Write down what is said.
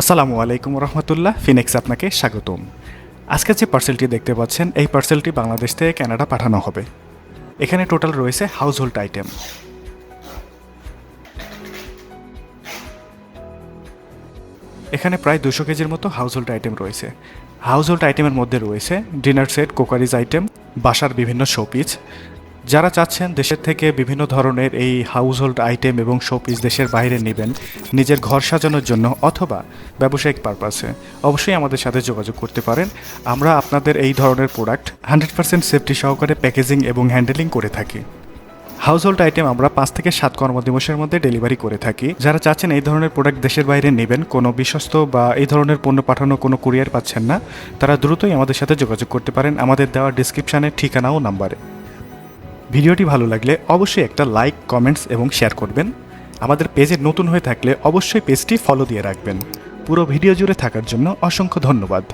আসসালামু আলাইকুম রহমতুল্লাহ, ফিনিক্স আপনাকে স্বাগতম। আজকে যে পার্সেলটি দেখতে পাচ্ছেন, এই পার্সেলটি বাংলাদেশ থেকে ক্যানাডা পাঠানো হবে। এখানে টোটাল রয়েছে হাউস হোল্ড আইটেম এখানে প্রায় দুশো কেজির মতো হাউস হোল্ড আইটেম রয়েছে। হাউস হোল্ড আইটেমের মধ্যে রয়েছে ডিনার সেট কোকারিজ আইটেম বাসার বিভিন্ন শোপিস যারা চাচ্ছেন দেশের থেকে বিভিন্ন ধরনের এই হাউস হোল্ড আইটেম এবং শোপিস দেশের বাইরে নেবেন, নিজের ঘর সাজানোর জন্য অথবা ব্যবসায়িক পারপাসে অবশ্যই আমাদের সাথে যোগাযোগ করতে পারেন। আমরা আপনাদের এই ধরনের প্রোডাক্ট হান্ড্রেড পার্সেন্ট সেফটি সহকারে প্যাকেজিং এবং হ্যান্ডেলিং করে থাকি। হাউস হোল্ড আইটেম আমরা পাঁচ থেকে সাত কর্মদিবসের মধ্যে ডেলিভারি করে থাকি। যারা চাচ্ছেন এই ধরনের প্রোডাক্ট দেশের বাইরে নেবেন, কোনো বিশ্বস্ত বা এই ধরনের পণ্য পাঠানো কোনো কুরিয়ার পাচ্ছেন না, তারা দ্রুতই আমাদের সাথে যোগাযোগ করতে পারেন। আমাদের দেওয়া ডিসক্রিপশানে ঠিকানা ও নাম্বারে ভিডিওটি ভালো লাগলে অবশ্যই একটা লাইক, কমেন্টস এবং শেয়ার করবেন। আমাদের পেজে নতুন হয়ে থাকলে অবশ্যই পেজটি ফলো দিয়ে রাখবেন। পুরো ভিডিও জুড়ে থাকার জন্য অসংখ্য ধন্যবাদ।